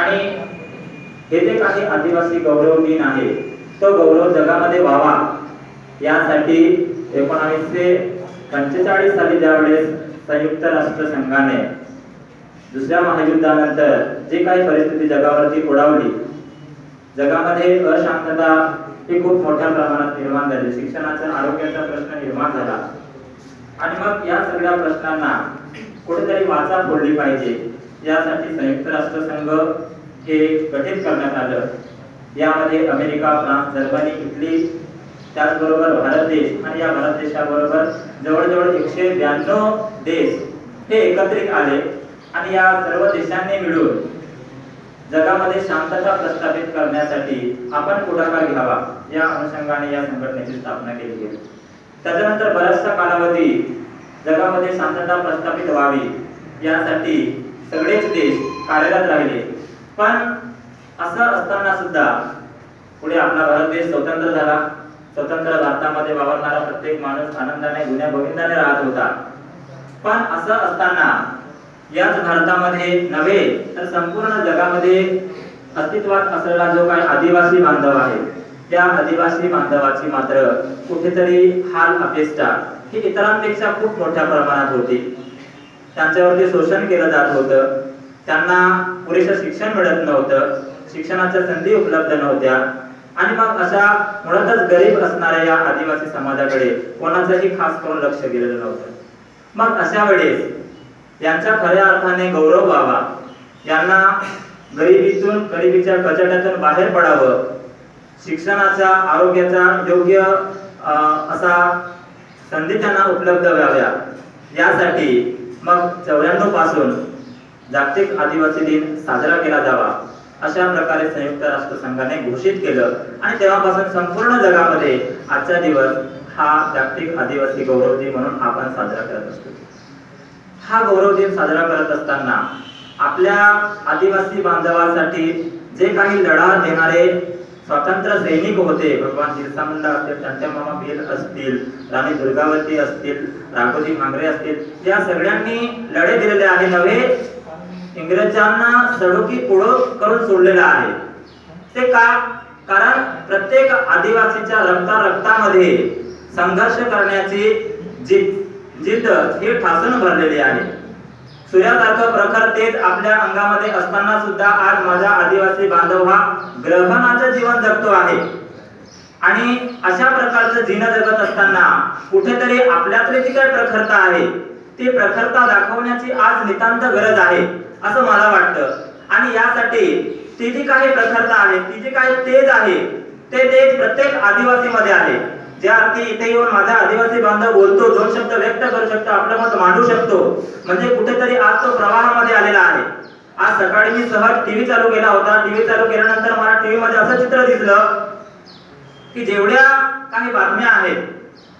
आणि हे जे काही आदिवासी गौरव दिन आहे तो गौरव जगामध्ये व्हावा. यासाठी एकोणावीसशे पंचेचाळीस साली ज्यावेळेस संयुक्त राष्ट्र संघाने दुसऱ्या महायुद्धानंतर जे काही परिस्थिती जगावरती ओढावली जगामध्ये अशांतता ही खूप मोठ्या प्रमाणात निर्माण झाली. शिक्षणाचा आरोग्याचा प्रश्न निर्माण झाला. आणि मग या सगळ्या प्रश्नांना कुठेतरी वाचा फोडली पाहिजे. यासाठी संयुक्त राष्ट्र संघ हे गठीत करण्यात आलं. यामध्ये अमेरिका फ्रान्स जर्मनी इटली त्याचबरोबर भारत देश आणि या भारत देशाबरोबर जवळजवळ एकशे ब्याण्णव देश हे एकत्रित आले आणि या सर्व देशांनी मिळून जगामध्ये शांतता प्रस्थापित करण्यासाठी आपण पुढाकार घ्यावा या अनुषंगाने या संघटनेची स्थापना केली आहे. त्याच्यानंतर बराचसा कालावधी जगामध्ये शांतता प्रस्थापित व्हावी यासाठी सगळेच देश कार्यरत राहिले पण असं असताना सुद्धा पुढे आपला भारत देश स्वतंत्र झाला. स्वतंत्र भारतामध्ये वावरणारा प्रत्येक माणूस आनंदाने गुन्ह्या गोविंदाने राहत होता. पण असं असताना याच भारतामध्ये नव्हे तर संपूर्ण जगामध्ये अस्तित्वात असलेला जो काही आदिवासी बांधव आहे त्या आदिवासी बांधवाची मात्र कुठेतरी हाल अपेष्टा ही इतरांपेक्षा खूप मोठ्या प्रमाणात होती. त्यांच्यावरती शोषण केलं जात होतं त्यांना पुरेसं शिक्षण मिळत नव्हतं. शिक्षणाच्या संधी उपलब्ध नव्हत्या. आणि मग अशा मुळातच गरीब असणाऱ्या या आदिवासी समाजाकडे कोणाचंही खास करून लक्ष गेलेलं नव्हतं. मग अशा वेळेस यांच्या खऱ्या अर्थाने गौरव व्हावा. यांना गरिबीतून गरिबीच्या कचड्यातून बाहेर पडावं. शिक्षणाचा आरोग्याचा योग्य असा संधी त्यांना उपलब्ध व्हाव्या. यासाठी मग चौऱ्याण्णवपासून जागतिक आदिवासी दिन साजरा केला जावा अशा प्रकारे संयुक्त राष्ट्र संघाने घोषित केलं. आणि तेव्हापासून संपूर्ण जगामध्ये आजचा दिवस हा जागतिक आदिवासी गौरव दिन म्हणून आपण साजरा करत असतो. हा गौरव दिन साजरा करत असताना आपल्या आदिवासी बांधवासाठी जे काही लढा देणारे स्वातंत्र्य सैनिक होते. भगवान बिरसा मुंडा असतील त्यांच्या मामा भील असतील राणी दुर्गावती असतील राघोजी मांगरे असतील या सगळ्यांनी लढे दिलेले आहे. नव्हे? इंग्रजांना सडोकी पुढं करून सोडलेलं आहे. ते का? कारण प्रत्येक आदिवासीच्या रक्ता रक्तामध्ये संघर्ष करण्याची जिद्द जिद्द ही ठासून भरलेली आहे. सूर्यासारखं प्रखर तेज आपल्या अंगामध्ये असताना सुद्धा आज माझा आदिवासी बांधव हा ग्रहणाचं जीवन जगतो आहे. आणि अशा प्रकारचं जीवन जगत असताना कुठेतरी आपल्यातली जी काही प्रखरता आहे ती प्रखरता दाखवण्याची आज नितांत गरज आहे असं मला वाटतं. आणि यासाठी ती जी काही प्रखरता आहे ती जी काही तेज आहे ते तेज प्रत्येक आदिवासीमध्ये आहे. मी इथे येऊन माझा आदिवासी बांधव बोलतो दोन शब्द व्यक्त करू शकतो आपलं मत मांडू शकतो. म्हणजे कुठेतरी आज तो प्रवाहामध्ये आलेला आहे. आज सकाळी मी सहज टीव्ही चालू केला होता. टीव्ही चालू केल्यानंतर मला टीव्ही मध्ये असं चित्र दिसलं की जेवढ्या काही बातम्या आहेत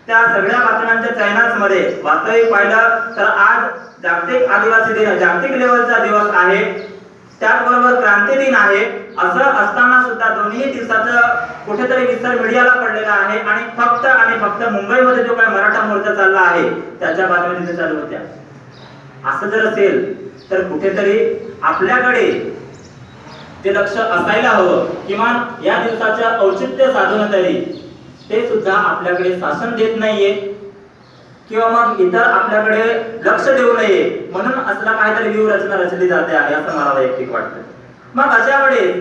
त्या सगळ्या बातम्यांच्या चॅनल्समध्ये वास्तविक पाहिलं तर आज जागतिक आदिवासी दिन जागतिक लेवलचा दिवस आहे. त्याचबरोबर क्रांती दिन आहे. असं असताना सुद्धा दोन्ही दिवसाचं कुठेतरी विस्तार मीडियाला पडलेला आहे आणि फक्त आणि फक्त मुंबईमध्ये जो काही मराठा मोर्चा चालला आहे त्याच्या बातम्या तिथे चालू होत्या. असं जर असेल तर कुठेतरी आपल्याकडे ते लक्ष असायला हवं. किमान या दिवसाचं औचित्य साधून तरी ते सुद्धा आपल्याकडे शासन देत नाहीये. किंवा मग इतर आपल्याकडे लक्ष देऊ नये म्हणून असला काहीतरी व्यूहरचना रचली जाते आहे असं मला वैयक्तिक वाटतं. मग अशा वेळेस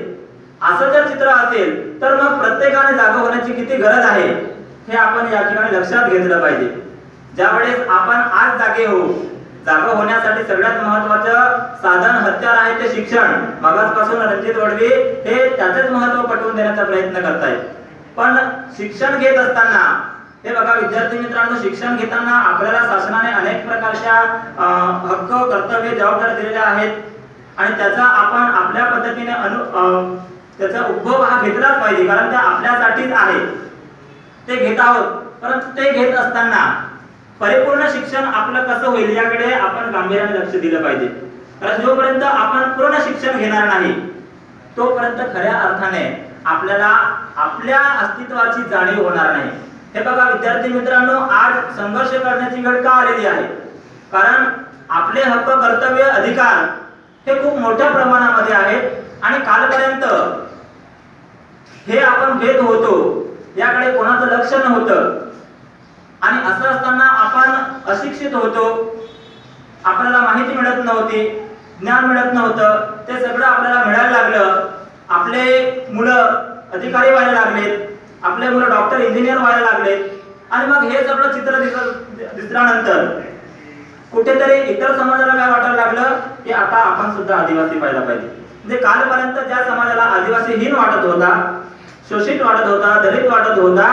असं जर चित्र असेल तर मग प्रत्येकाने जागा होण्याची किती गरज आहे हे आपण या ठिकाणी लक्षात घेतलं पाहिजे. ज्या वेळेस आपण आज जागे होऊ जागा होण्यासाठी सगळ्यात महत्वाचं साधन हत्यार आहे ते शिक्षण. मगासपासून रणजित वडवी हे त्याचेच महत्त्व पटवून देण्याचा प्रयत्न करतायत. पण शिक्षण घेत असताना हे बघा विद्यार्थी मित्रांनो शिक्षण घेताना आपल्याला शासनाने अनेक प्रकारच्या हक्क कर्तव्य जबाबदाऱ्या दिलेल्या आहेत. आणि त्याचा आपण आपल्या पद्धतीने अनु त्याचा उद्भव हा घेतलाच पाहिजे कारण ते आपल्यासाठीच आहे. ते घेत आहोत परंतु ते घेत असताना परिपूर्ण शिक्षण आपलं कसं होईल याकडे आपण गांभीर्याने लक्ष दिलं पाहिजे. कारण जोपर्यंत आपण पूर्ण शिक्षण घेणार नाही तोपर्यंत खऱ्या अर्थाने आपल्याला आपल्या अस्तित्वाची जाणीव होणार नाही. हे बघा विद्यार्थी मित्रांनो आज संघर्ष करण्याची वेळ का आलेली आहे? कारण आपले हक्क कर्तव्य अधिकार हे खूप मोठ्या प्रमाणामध्ये आहेत आणि कालपर्यंत हे आपण भेद होतो याकडे कोणाचं लक्ष नव्हतं. आणि असं असताना आपण अशिक्षित होतो. आपल्याला माहिती मिळत नव्हती ज्ञान मिळत नव्हतं ते सगळं आपल्याला मिळायला लागलं. आपले मुलं अधिकारी व्हायला लागलेत. आपले मुलं डॉक्टर इंजिनियर व्हायला लागले. आणि मग हे सगळं चित्र दिसल्यानंतर कुठेतरी इतर समाजाला काय वाटायला लागलं की आता आपण सुद्धा आदिवासी पाहिला पाहिजे. म्हणजे कालपर्यंत ज्या समाजाला आदिवासीहीन वाटत होता शोषित वाटत होता दलित वाटत होता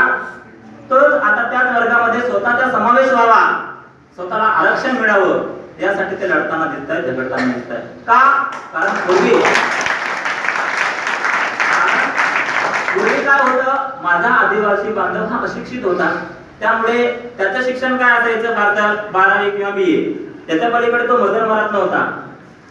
तोच आता त्याच वर्गामध्ये स्वतःचा समावेश व्हावा. स्वतःला आरक्षण मिळावं. यासाठी ते लढताना दिसत आहे झगडताना दिसत आहे का? कारण पूर्वी काय होतं माझा आदिवासी बांधव हा अशिक्षित होता. त्यामुळे त्याचं शिक्षण काय असायचं? भारतात बारावी किंवा बी ए त्याच्या पलीकडे तो मजल मारत नव्हता.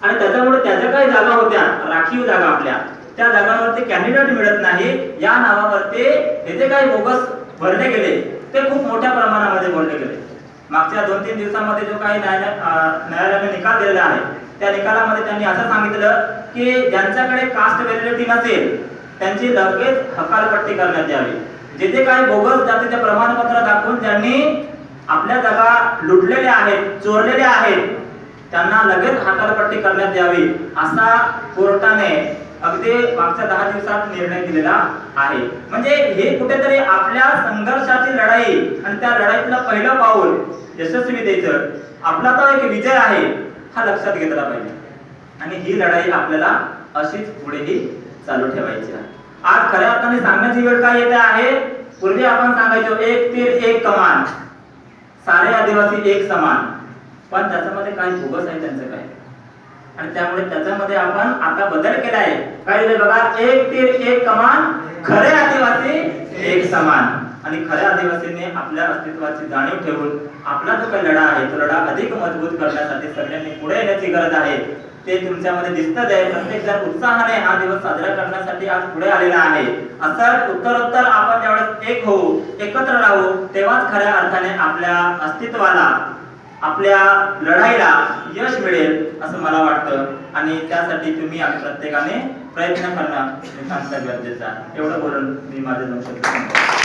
आणि त्याच्यामुळे त्याच्या काही जागा होत्या. राखीव जागा आपल्या. त्या जागांवरती कॅन्डिडेट मिळत नाही. या नावावरती हे जे काही बोगस भरले गेले ते खूप मोठ्या प्रमाणामध्ये भरले गेले. मागच्या दोन तीन दिवसामध्ये जो काही न्यायालय न्यायालयाने निकाल दिलेला आहे त्या निकालामध्ये त्यांनी असं सांगितलं की ज्यांच्याकडे कास्ट व्हॅलिडिटी नसेल त्यांची लगेच हकालपट्टी करण्यात यावी. जिथे काही बोगस जातीचे प्रमाणपत्र दाखवून त्यांनी आपल्या जागा लुटलेल्या आहेत चोरलेल्या आहेत त्यांना लगेच हकालपट्टी करण्यात यावी असा कोर्टाने अगदी मागच्या दहा दिवसात निर्णय दिलेला आहे. म्हणजे हे कुठेतरी आपल्या संघर्षाची लढाई आणि त्या लढाईतलं पहिलं पाऊल यशस्वी द्यायचं आपला तो एक विजय आहे हा लक्षात घेतला पाहिजे. आणि ही लढाई आपल्याला अशीच पुढेही चालू ठेवायची. आज खऱ्या अर्थाने सांगण्याची वेळ काय येते आहे? पूर्वी आपण सांगायचो एक तीर एक कमान. सारे आदिवासी एक समान. पण त्याच्यामध्ये काही बोगस आहे त्यांचं काय आणि त्यामुळे त्याच्यामध्ये आपण आता बदल केला आहे काय बघा? एक तीर एक कमान. खरे आदिवासी एक समान. आणि खऱ्या आदिवासीने आपल्या अस्तित्वाची जाणीव ठेवून आपला जो काही लढा आहे तो लढा अधिक मजबूत करण्यासाठी सगळ्यांनी पुढे येण्याची गरज आहे. ते तुमच्यामध्ये दिसतच आहे. प्रत्येक जण उत्साहाने हा दिवस साजरा करण्यासाठी आज पुढे आलेला आहे. असं उत्तरोत्तर आपण ज्यावेळेस एक होऊ एकत्र राहू तेव्हाच खऱ्या अर्थाने आपल्या अस्तित्वाला आपल्या लढाईला यश मिळेल असं मला वाटतं. आणि त्यासाठी तुम्ही आम्ही प्रत्येकाने प्रयत्न करणं नितांत गरजेचं आहे. एवढं बोलून मी माझे दोन शब्द